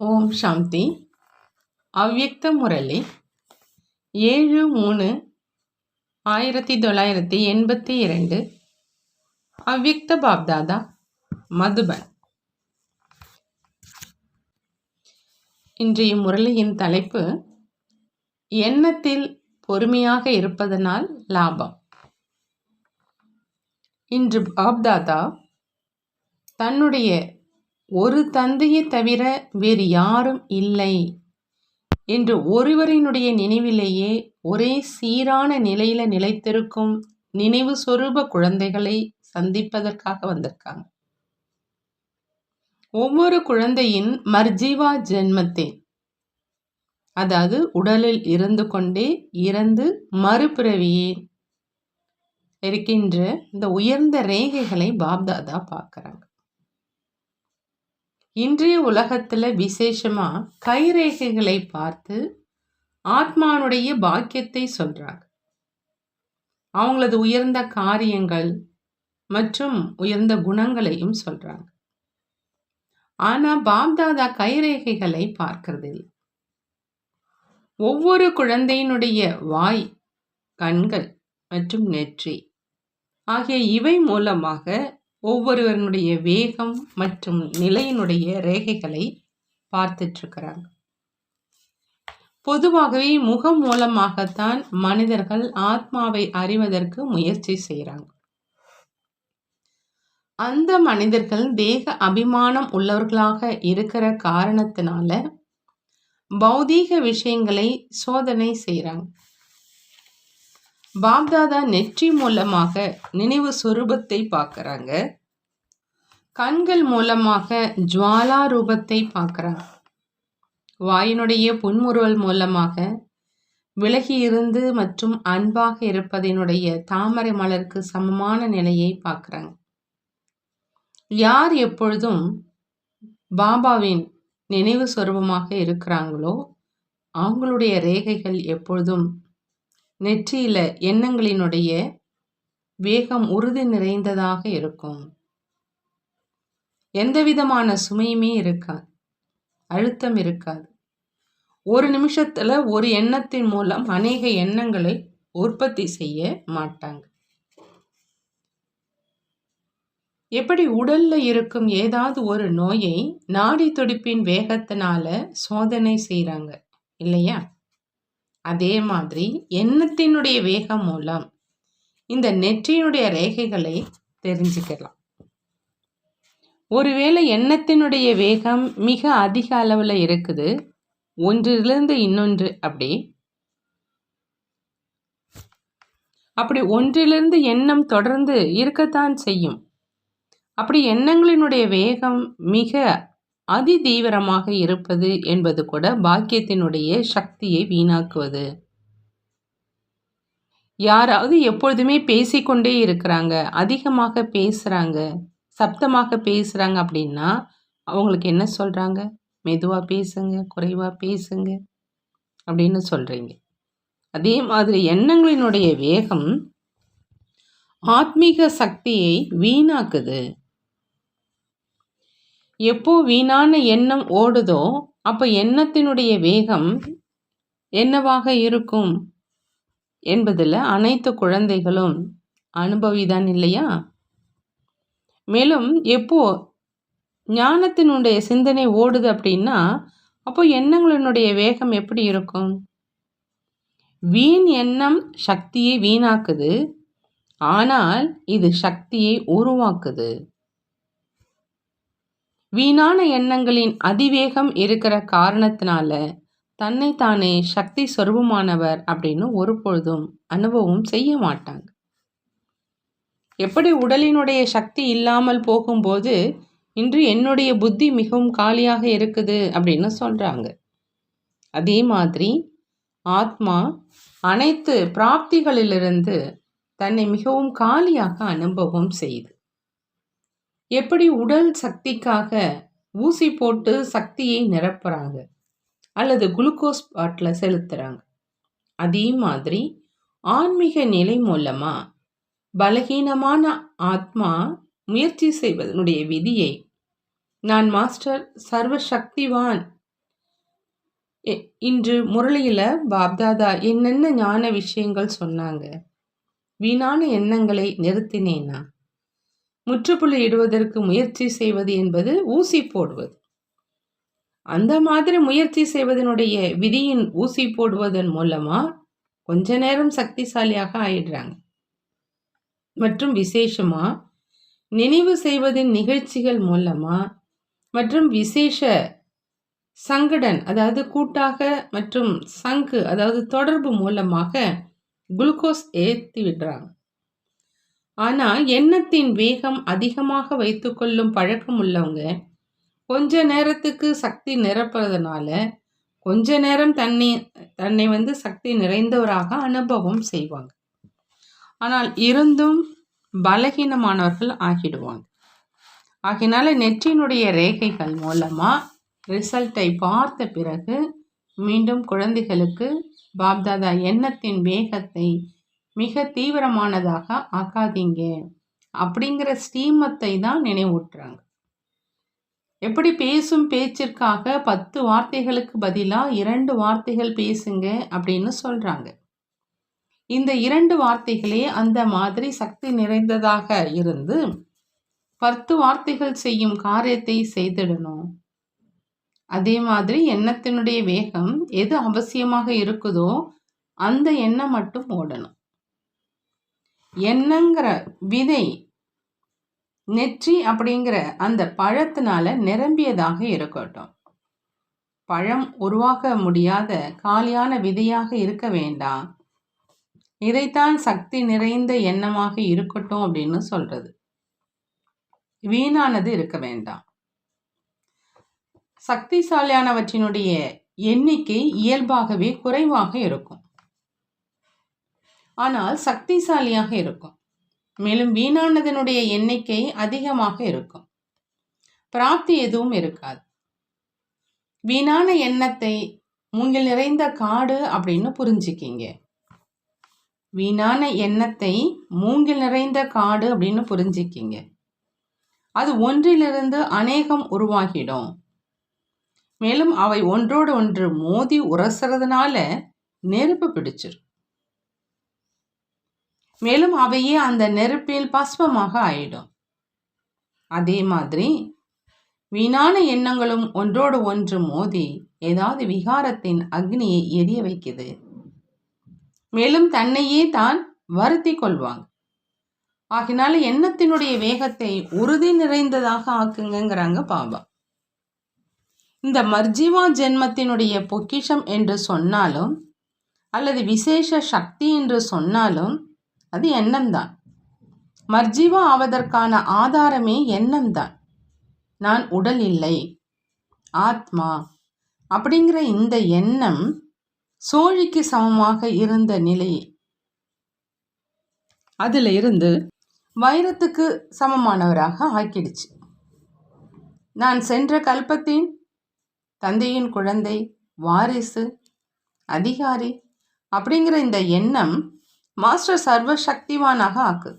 ஓம் சாந்தி. அவ்யக்த முரளி. ஏழு மூணு ஆயிரத்தி தொள்ளாயிரத்தி எண்பத்தி இரண்டு. அவ்யக்த பாப்தாதா. மதுபன். இன்றைய முரளியின் தலைப்பு எண்ணத்தில் பொறுமையாக இருப்பதனால் லாபம். இன்று பாப்தாதா தன்னுடைய ஒரு தந்தையை தவிர வேறு யாரும் இல்லை. என்று ஒருவரினுடைய நினைவிலேயே ஒரே சீரான நிலையில நிலைத்திருக்கும் நினைவு சொரூப குழந்தைகளை சந்திப்பதற்காக வந்திருக்காங்க. ஒவ்வொரு குழந்தையின் மர்ஜீவா ஜென்மத்தின் அதாவது உடலில் இருந்து கொண்டே இறந்து மறுபிறவியே இருக்கின்ற இந்த உயர்ந்த ரேகைகளை பாப்தாதா பார்க்குறாங்க. இன்றைய உலகத்தில் விசேஷமாக கைரேகைகளை பார்த்து ஆத்மானுடைய பாக்கியத்தை சொல்கிறாங்க அவங்களது உயர்ந்த காரியங்கள் மற்றும் உயர்ந்த குணங்களையும் சொல்கிறாங்க ஆனால் பாப்தாதா கைரேகைகளை பார்க்கறது இல்லை ஒவ்வொரு குழந்தையினுடைய வாய் கண்கள் மற்றும் நெற்றி ஆகிய இவை மூலமாக ஒவ்வொருவனுடைய வேகம் மற்றும் நிலையினுடைய ரேகைகளை பார்த்துட்ருக்கிறாங்க பொதுவாகவே முகம் மூலமாகத்தான் மனிதர்கள் ஆத்மாவை அறிவதற்கு முயற்சி செய்கிறாங்க. அந்த மனிதர்கள் தேக அபிமானம் உள்ளவர்களாக இருக்கிற காரணத்தினால பௌதீக விஷயங்களை சோதனை செய்கிறாங்க. பாப்தாதா நெற்றி மூலமாக நினைவு சொரூபத்தை பார்க்குறாங்க. கண்கள் மூலமாக ஜுவாலா ரூபத்தை பார்க்குறாங்க. வாயினுடைய புன்முறுவல் மூலமாக விலகி இருந்து மற்றும் அன்பாக இருப்பதனுடைய தாமரை மலருக்கு சமமான நிலையை பார்க்குறாங்க. யார் எப்பொழுதும் பாபாவின் நினைவு சொரூபமாக இருக்கிறாங்களோ அவங்களுடைய ரேகைகள் எப்பொழுதும் நெற்றியில எண்ணங்களினுடைய வேகம் உறுதி நிறைந்ததாக இருக்கும். எந்த விதமான சுமையுமே இருக்காது. அழுத்தம் இருக்காது. ஒரு நிமிஷத்துல ஒரு எண்ணத்தின் மூலம் அநேக எண்ணங்களை உற்பத்தி செய்ய மாட்டாங்க. எப்படி உடல்ல இருக்கும் ஏதாவது ஒரு நோயை நாடி துடிப்பின் வேகத்தினால சோதனை செய்கிறாங்க இல்லையா? அதே மாதிரி எண்ணத்தினுடைய வேகம் மூலம் இந்த நெற்றியினுடைய ரேகைகளை தெரிஞ்சுக்கலாம். ஒருவேளை எண்ணத்தினுடைய வேகம் மிக அதிக அளவில் இருக்குது. ஒன்றிலிருந்து இன்னொன்று அப்படி. அப்படி ஒன்றிலிருந்து எண்ணம் தொடர்ந்து இருக்கத்தான் செய்யும். அப்படி எண்ணங்களினுடைய வேகம் மிக அதி தீவிரமாக இருப்பது என்பது கூட பாக்கியத்தினுடைய சக்தியை வீணாக்குவது. யாராவது எப்பொழுதுமே பேசிக்கொண்டே இருக்கிறாங்க அதிகமாக பேசுகிறாங்க சப்தமாக பேசுகிறாங்க அப்படின்னா அவங்களுக்கு என்ன சொல்கிறாங்க மெதுவாக பேசுங்க குறைவாக பேசுங்க அப்படின்னு சொல்கிறீங்க அதே மாதிரி எண்ணங்களினுடைய வேகம் ஆத்மீக சக்தியை வீணாக்குது. எப்போ வீணான எண்ணம் ஓடுதோ அப்போ எண்ணத்தினுடைய வேகம் என்னவாக இருக்கும்? என்பதில் அனைத்து குழந்தைகளும் அனுபவிதான் இல்லையா? மேலும் எப்போ ஞானத்தினுடைய சிந்தனை ஓடுது அப்படின்னா அப்போ எண்ணங்களினுடைய வேகம் எப்படி இருக்கும்? வீண் எண்ணம் சக்தியை வீணாக்குது ஆனால் இது சக்தியை உருவாக்குது. வீணான எண்ணங்களின் அதிவேகம் இருக்கிற காரணத்தினால தன்னை தானே சக்தி சொருபமானவர் அப்படின்னு ஒரு பொழுதும் அனுபவம் செய்ய மாட்டாங்க. எப்படி உடலினுடைய சக்தி இல்லாமல் போகும்போது இன்று என்னுடைய புத்தி மிகவும் காலியாக இருக்குது அப்படின்னு சொல்கிறாங்க அதே மாதிரி ஆத்மா அனைத்து பிராப்திகளிலிருந்து தன்னை மிகவும் காலியாக அனுபவம் செய்து எப்படி உடல் சக்திக்காக ஊசி போட்டு சக்தியை நிரப்புறாங்க? அல்லது குளுக்கோஸ் பாட்டில் செலுத்துகிறாங்க அதே மாதிரி ஆன்மீக நிலை மூலமாக பலகீனமான ஆத்மா முயற்சி செய்வதனுடைய விதியை நான் மாஸ்டர் சர்வ சக்திவான் இன்று முரளியில் பாப்தாதா என்னென்ன ஞான விஷயங்கள் சொன்னாங்க? வீணான எண்ணங்களை நிறுத்தினேன்னா முற்றுப்புள்ளி இடுவதற்கு முயற்சி செய்வது என்பது ஊசி போடுவது. அந்த மாதிரி முயற்சி செய்வதனுடைய விதியின் ஊசி போடுவதன் மூலமா கொஞ்ச நேரம் சக்திசாலியாக ஆயிடுறாங்க. மற்றும் விசேஷமா நினைவு செய்வதின் நிகழ்ச்சிகள் மூலமா மற்றும் விசேஷ சங்கடன் அதாவது கூட்டாக மற்றும் சங்கு அதாவது தொடர்பு மூலமாக குளுக்கோஸ் ஏற்றி விடுறாங்க. ஆனால் எண்ணத்தின் வேகம் அதிகமாக வைத்துக்கொள்ளும் பழக்கம் உள்ளவங்க கொஞ்ச நேரத்துக்கு சக்தி நிரப்புறதுனால கொஞ்ச நேரம் தன்னை தன்னை வந்து சக்தி நிறைந்தவராக அனுபவம் செய்வாங்க. ஆனால் இருந்தும் பலகீனமானவர்கள் ஆகிடுவாங்க. ஆகினால நெற்றினுடைய ரேகைகள் மூலமாக ரிசல்ட்டை பார்த்த பிறகு மீண்டும் குழந்தைகளுக்கு பாப்தாதா எண்ணத்தின் வேகத்தை மிக தீவிரமானதாக ஆக்காதீங்க. அப்படிங்கிற ஸ்ரீமத்தை தான் நினைவூட்டுறாங்க. எப்படி பேசும் பேச்சிற்காக பத்து வார்த்தைகளுக்கு பதிலாக இரண்டு வார்த்தைகள் பேசுங்க அப்படின்னு சொல்கிறாங்க இந்த இரண்டு வார்த்தைகளே அந்த மாதிரி சக்தி நிறைந்ததாக இருந்து பத்து வார்த்தைகள் செய்யும் காரியத்தை செய்திடணும். அதே மாதிரி எண்ணத்தினுடைய வேகம் எது அவசியமாக இருக்குதோ அந்த எண்ணம் மட்டும் ஓடணும். எண்ணங்கிற விதை நெற்றி அப்படிங்கிற அந்த பழத்தினால நிரம்பியதாக இருக்கட்டும். பழம் உருவாக்க முடியாத காலியான விதையாக இருக்க வேண்டாம். இதைத்தான் சக்தி நிறைந்த எண்ணமாக இருக்கட்டும் அப்படின்னு சொல்றது. வீணானது இருக்க வேண்டாம். சக்திசாலியானவற்றினுடைய எண்ணிக்கை இயல்பாகவே குறைவாக இருக்கும். ஆனால் சக்திசாலியாக இருக்கும். மேலும் வீணானதனுடைய எண்ணிக்கை அதிகமாக இருக்கும். பிராப்தி எதுவும் இருக்காது. வீணான எண்ணத்தை மூங்கில் நிறைந்த காடு அப்படின்னு புரிஞ்சுக்கிங்க. வீணான எண்ணத்தை மூங்கில் நிறைந்த காடு அப்படின்னு புரிஞ்சுக்கிங்க. அது ஒன்றிலிருந்து அநேகம் உருவாகிடும். மேலும் அவை ஒன்றோடு ஒன்று மோதி உரசுறதுனால நெருப்பு பிடிச்சிரும் மேலும் அவையே அந்த நெருப்பில் பஸ்வமாக ஆயிடும். அதே மாதிரி வீணான எண்ணங்களும் ஒன்றோடு ஒன்று மோதி ஏதாவது விகாரத்தின் அக்னியை எரிய வைக்குது. மேலும் தன்னையே தான் வருத்தி கொள்வாங்க. ஆகினால எண்ணத்தினுடைய வேகத்தை உறுதி நிறைந்ததாக ஆக்குங்கிறாங்க பாபா. இந்த மர்ஜிவா ஜென்மத்தினுடைய பொக்கிஷம் என்று சொன்னாலும் அல்லது விசேஷ சக்தி என்று சொன்னாலும் அது எண்ணம்தான். மர்ஜீவா ஆவதற்கான ஆதாரமே எண்ணம்தான். நான் உடல் இல்லை. ஆத்மா. அப்படிங்கிற இந்த எண்ணம் சோழிக்கு சமமாக இருந்த நிலை. அதில் இருந்து வைரத்துக்கு சமமானவராக ஆக்கிடுச்சு. நான் சென்ற கல்பத்தின். தந்தையின் குழந்தை வாரிசு அதிகாரி அப்படிங்கிற இந்த எண்ணம் மாஸ்டர் சர்வ சக்திவானாக ஆக்கு.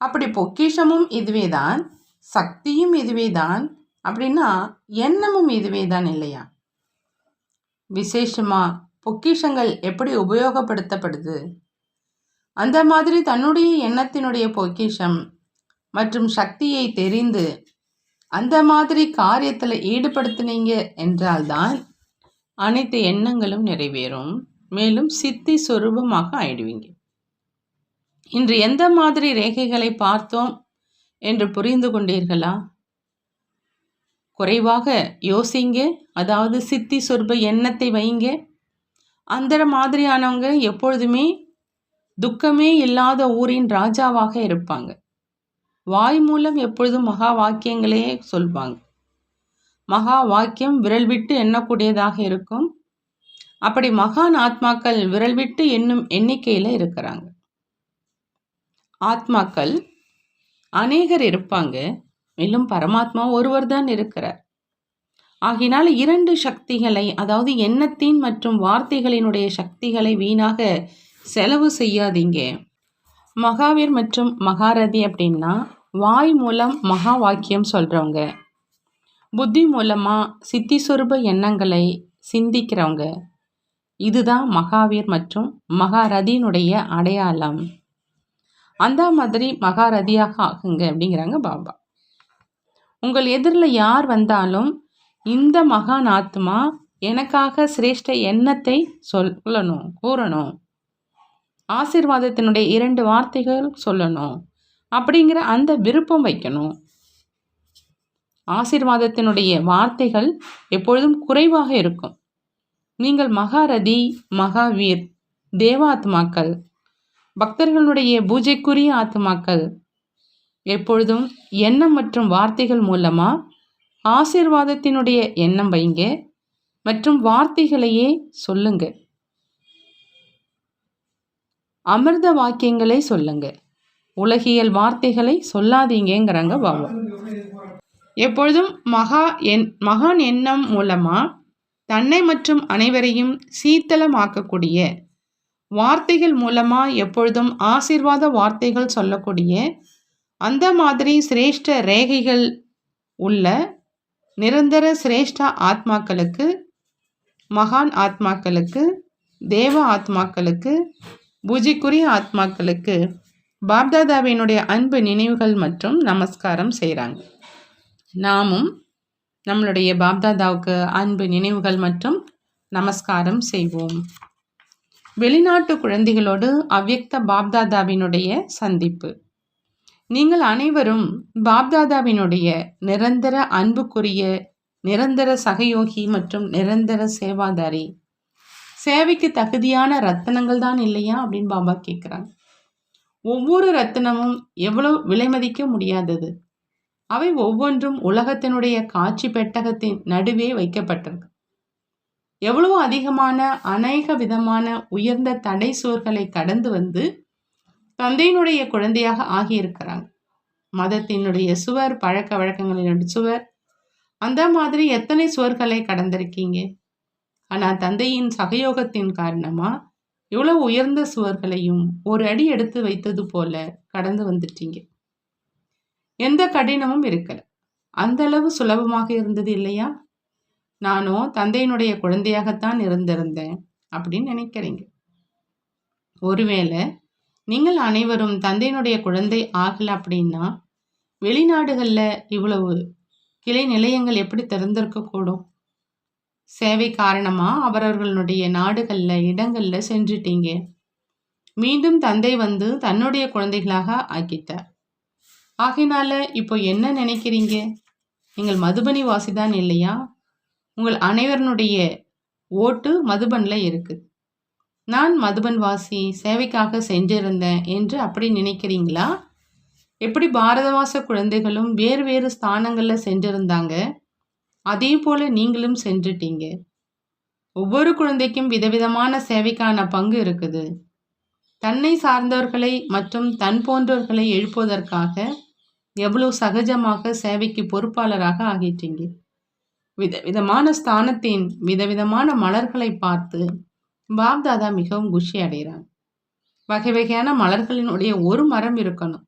அப்படி பொக்கிஷமும் இதுவே தான் சக்தியும் இதுவே தான் அப்படின்னா எண்ணமும் இதுவே தான் இல்லையா? விசேஷமாக பொக்கிஷங்கள் எப்படி உபயோகப்படுத்தப்படுது? அந்த மாதிரி தன்னுடைய எண்ணத்தினுடைய பொக்கிஷம் மற்றும் சக்தியை தெரிந்து அந்த மாதிரி காரியத்தில் ஈடுபடுத்தினீங்க என்றால்தான் அனைத்து எண்ணங்களும் நிறைவேறும். மேலும் சித்தி சொரூபமாக ஆயிடுவீங்க. இன்று எந்த மாதிரி ரேகைகளை பார்த்தோம் என்று புரிந்து கொண்டீர்களா? குறைவாக யோசிங்க. அதாவது சித்தி சொருப எண்ணத்தை வைங்க. அந்த மாதிரியானவங்க எப்பொழுதுமே துக்கமே இல்லாத ஊரின் ராஜாவாக இருப்பாங்க. வாய் மூலம் எப்பொழுதும் மகா வாக்கியங்களே சொல்வாங்க. மகா வாக்கியம் விரல் விட்டு எண்ணக்கூடியதாக இருக்கும். அப்படி மகான் ஆத்மாக்கள் விரல் விட்டு என்னும் எண்ணிக்கையில் இருக்கிறாங்க. ஆத்மாக்கள் அநேகர் இருப்பாங்க. மேலும் பரமாத்மா ஒருவர் தான் இருக்கிறார். ஆகினால் இரண்டு சக்திகளை அதாவது எண்ணத்தின் மற்றும் வார்த்தைகளினுடைய சக்திகளை வீணாக செலவு செய்யாதீங்க. மகாவீர் மற்றும் மகாரதி அப்படின்னா வாய் மூலம் மகா வாக்கியம் சொல்கிறவங்க புத்தி மூலமாக சித்தி சொருப எண்ணங்களை சிந்திக்கிறவங்க. இதுதான் மகாவீர் மற்றும் மகாரதியினுடைய அடையாளம். அந்த மாதிரி மகாரதியாக ஆகுங்க அப்படிங்கிறாங்க பாபா. உங்கள் எதிரில் யார் வந்தாலும் இந்த மகான் ஆத்மா எனக்காக சிரேஷ்ட எண்ணத்தை சொல்லணும் கூறணும். ஆசிர்வாதத்தினுடைய இரண்டு வார்த்தைகள் சொல்லணும் அப்படிங்கிற அந்த விருப்பம் வைக்கணும். ஆசிர்வாதத்தினுடைய வார்த்தைகள் எப்பொழுதும் குறைவாக இருக்கும். நீங்கள் மகாரதி மகாவீர் தேவாத்மாக்கள் பக்தர்களுடைய பூஜைக்குரிய ஆத்மாக்கள். எப்பொழுதும் எண்ணம் மற்றும் வார்த்தைகள் மூலமாக ஆசிர்வாதத்தினுடைய எண்ணம் வைங்க மற்றும் வார்த்தைகளையே சொல்லுங்க. அமிர்த வாக்கியங்களை சொல்லுங்க. உலகியல் வார்த்தைகளை சொல்லாதீங்கிறாங்க பாபா எப்பொழுதும் மகா என் மகான் எண்ணம் மூலமாக தன்னை மற்றும் அனைவரையும் சீத்தளமாக்கக்கூடிய வார்த்தைகள் மூலமாக எப்பொழுதும் ஆசீர்வாத வார்த்தைகள் சொல்லக்கூடிய அந்த மாதிரி சிரேஷ்ட ரேகைகள் உள்ள நிரந்தர சிரேஷ்ட ஆத்மாக்களுக்கு மகான் ஆத்மாக்களுக்கு தேவ ஆத்மாக்களுக்கு பூஜைக்குரிய ஆத்மாக்களுக்கு பாப்தாதாவினுடைய அன்பு நினைவுகள் மற்றும் நமஸ்காரம் செய்கிறாங்க நாமும் நம்மளுடைய பாப்தாதாவுக்கு அன்பு நினைவுகள் மற்றும் நமஸ்காரம் செய்வோம். வெளிநாட்டு குழந்தைகளோடு அவ்யக்த பாப்தாதாவினுடைய சந்திப்பு. நீங்கள் அனைவரும் பாப்தாதாவினுடைய நிரந்தர அன்புக்குரிய நிரந்தர சகயோகி மற்றும் நிரந்தர சேவாதாரி. சேவைக்கு தகுதியான ரத்தனங்கள் தான் இல்லையா அப்படின்னு பாபா கேட்குறாங்க ஒவ்வொரு ரத்தனமும் எவ்வளோ விலைமதிக்க முடியாதது. அவை ஒவ்வொன்றும் உலகத்தினுடைய காட்சி பெட்டகத்தின் நடுவே வைக்கப்பட்டிருக்கு எவ்வளவு அதிகமான அநேக விதமான உயர்ந்த தடை சுவர்களை கடந்து வந்து தந்தையினுடைய குழந்தையாக ஆகியிருக்கிறாங்க. மதத்தினுடைய சுவர் பழக்க வழக்கங்களினுடைய சுவர் அந்த மாதிரி எத்தனை சுவர்களை கடந்திருக்கீங்க? ஆனால் தந்தையின் சகயோகத்தின் காரணமாக இவ்வளோ உயர்ந்த சுவர்களையும் ஒரு அடி எடுத்து வைத்தது போல கடந்து வந்துட்டீங்க. எந்த கடினமும் இருக்கல. அந்த அளவு சுலபமாக இருந்தது இல்லையா? நானும் தந்தையினுடைய குழந்தையாகத்தான் இருந்திருந்தேன் அப்படின்னு நினைக்கிறீங்க. ஒருவேளை நீங்கள் அனைவரும் தந்தையினுடைய குழந்தை ஆகல அப்படின்னா வெளிநாடுகளில் இவ்வளவு கிளை நிலையங்கள் எப்படி திறந்திருக்கக்கூடும்? சேவை காரணமாக அவரவர்களுடைய நாடுகளில் இடங்களில் சென்றுட்டீங்க. மீண்டும் தந்தை வந்து தன்னுடைய குழந்தைகளாக ஆக்கிட்டார். ஆகையினால இப்போ என்ன நினைக்கிறீங்க? நீங்கள் மதுபனி வாசிதான் இல்லையா? உங்கள் அனைவருடைய ஓட்டு மதுபனில் இருக்குது நான் மதுபன் வாசி சேவைக்காக சென்றிருந்தேன் என்று அப்படி நினைக்கிறீங்களா? எப்படி பாரதவாச குழந்தைகளும் வேறு வேறு ஸ்தானங்களில் சென்றிருந்தாங்க? அதே போல் நீங்களும் சென்றுட்டீங்க. ஒவ்வொரு குழந்தைக்கும் விதவிதமான சேவைக்கான பங்கு இருக்குது. தன்னை சார்ந்தவர்களை மற்றும் தன் போன்றவர்களை எழுப்புவதற்காக எவ்வளோ சகஜமாக சேவைக்கு பொறுப்பாளராக ஆகிட்டீங்க? விதவிதமான ஸ்தானத்தின் விதவிதமான மலர்களை பார்த்து பாப்தாதா மிகவும் குஷி அடைகிறாங்க வகை வகையான மலர்களினுடைய ஒரு மரம் இருக்கணும்.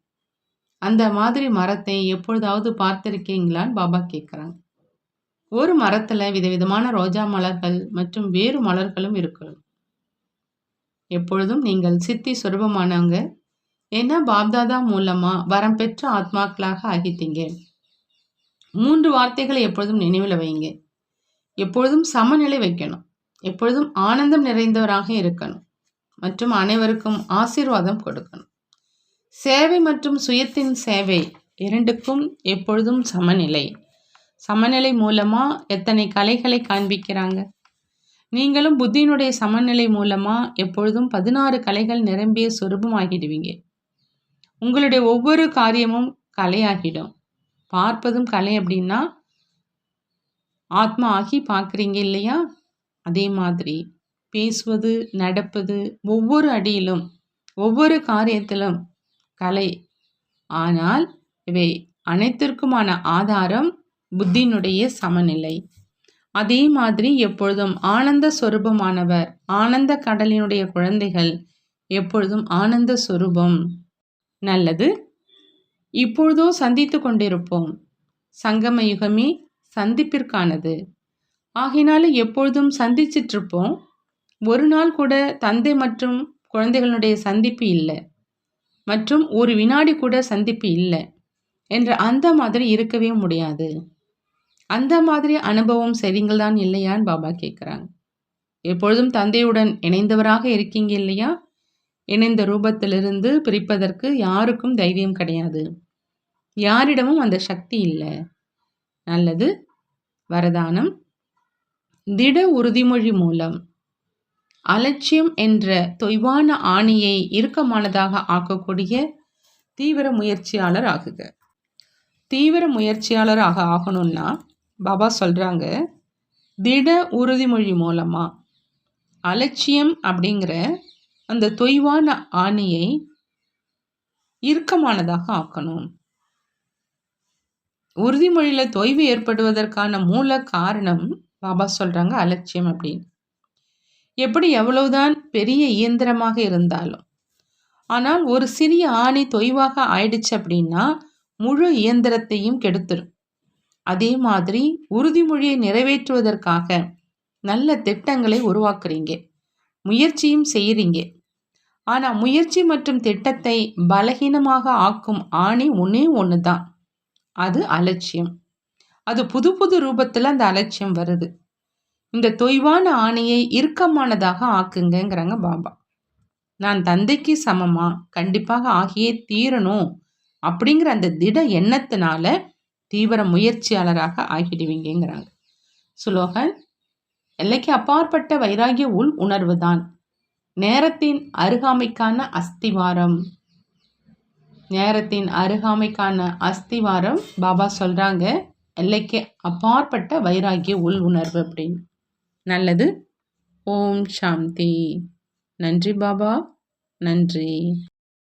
அந்த மாதிரி மரத்தை எப்பொழுதாவது பார்த்திருக்கீங்களான்னு பாபா கேட்குறாங்க ஒரு மரத்தில் விதவிதமான ரோஜா மலர்கள் மற்றும் வேறு மலர்களும் இருக்கணும். எப்பொழுதும் நீங்கள் சித்தி சுரூபமானவங்க ஏன்னா பாப்தாதா மூலமாக வரம் பெற்ற ஆத்மாக்களாக ஆகித்தீங்க மூன்று வார்த்தைகளை எப்பொழுதும் நினைவில் வைங்க எப்பொழுதும் சமநிலை வைக்கணும். எப்பொழுதும் ஆனந்தம் நிறைந்தவராக இருக்கணும். மற்றும் அனைவருக்கும் ஆசீர்வாதம் கொடுக்கணும். சேவை மற்றும் சுயத்தின் சேவை இரண்டுக்கும் எப்பொழுதும் சமநிலை. சமநிலை மூலமாக எத்தனை கலைகளை காண்பிக்கிறாங்க? நீங்களும் புத்தியினுடைய சமநிலை மூலமாக எப்பொழுதும் பதினாறு கலைகள் நிரம்பிய சொரூபமாகிடுவீங்க. உங்களுடைய ஒவ்வொரு காரியமும் கலையாகிடும். பார்ப்பதும் கலை அப்படின்னா ஆத்மா ஆகி பார்க்குறீங்க இல்லையா? அதே மாதிரி பேசுவது நடப்பது ஒவ்வொரு அடியிலும் ஒவ்வொரு காரியத்திலும் கலை. ஆனால் இவை அனைத்திற்குமான ஆதாரம் புத்தியினுடைய சமநிலை. அதே மாதிரி எப்பொழுதும் ஆனந்த சொரூபமானவர் ஆனந்த கடலினுடைய குழந்தைகள் எப்பொழுதும் ஆனந்த சொரூபம். நல்லது. இப்பொழுதோ சந்தித்து கொண்டிருப்போம். சங்கம யுகமே சந்திப்பிற்கானது. ஆகையினால எப்பொழுதும் சந்திச்சிட்டு இருப்போம் ஒரு நாள் கூட தந்தை மற்றும் குழந்தைகளுடைய சந்திப்பு இல்லை. மற்றும் ஒரு வினாடி கூட சந்திப்பு இல்லை என்ற அந்த மாதிரி இருக்கவே முடியாது. அந்த மாதிரி அனுபவம் சரிங்கள் தான் இல்லையான்னு பாபா கேட்குறாங்க எப்பொழுதும் தந்தையுடன் இணைந்தவராக இருக்கீங்க இல்லையா? இணைந்த ரூபத்திலிருந்து பிரிப்பதற்கு யாருக்கும் தைரியம் கிடையாது. யாரிடமும் அந்த சக்தி இல்லை. நல்லது. வரதானம். திட உறுதிமொழி மூலம். அலட்சியம் என்ற தொய்வான ஆணியை இறுக்கமானதாக ஆக்கக்கூடிய தீவிர முயற்சியாளர் ஆகுக. தீவிர முயற்சியாளராக ஆகணும்னா பாபா சொல்கிறாங்க திட உறுதிமொழி மூலமாக அலட்சியம் அப்படிங்கிற அந்த தொய்வான ஆணியை இறுக்கமானதாக ஆக்கணும். உறுதிமொழியில் தொய்வு ஏற்படுவதற்கான மூல காரணம் பாபா சொல்கிறாங்க அலட்சியம் அப்படின்னு. எப்படி எவ்வளவுதான் பெரிய இயந்திரமாக இருந்தாலும். ஆனால் ஒரு சிறிய ஆணி தொய்வாக ஆயிடுச்சு அப்படின்னா முழு இயந்திரத்தையும் கெடுத்துரும். அதே மாதிரி உறுதிமொழியை நிறைவேற்றுவதற்காக நல்ல திட்டங்களை உருவாக்குறீங்க. முயற்சியும் செய்கிறீங்க ஆனால் முயற்சி மற்றும் திட்டத்தை பலகீனமாக ஆக்கும் ஆணி ஒன்றே ஒன்று தான் அது அலட்சியம். அது புது புது ரூபத்தில் அந்த அலட்சியம் வருது. இந்த தொய்வான ஆணையை இறுக்கமானதாக ஆக்குங்கிறாங்க பாபா. நான் தந்தைக்கு சமமா? கண்டிப்பாக ஆகியே தீரணும். அப்படிங்கிற அந்த திட எண்ணத்தினால தீவிர முயற்சியாளராக ஆகிடுவீங்கிறாங்க சுலோகன் எல்லைக்கு அப்பாற்பட்ட வைராகிய உள் உணர்வு தான் நேரத்தின் அருகாமைக்கான அஸ்திவாரம். நேரத்தின் அருகாமைக்கான அஸ்திவாரம் பாபா சொல்கிறாங்க எல்லைக்கு அப்பாற்பட்ட வைராகிய உள் உணர்வு அப்படின்னு. நல்லது. ஓம் சாந்தி. நன்றி பாபா. நன்றி.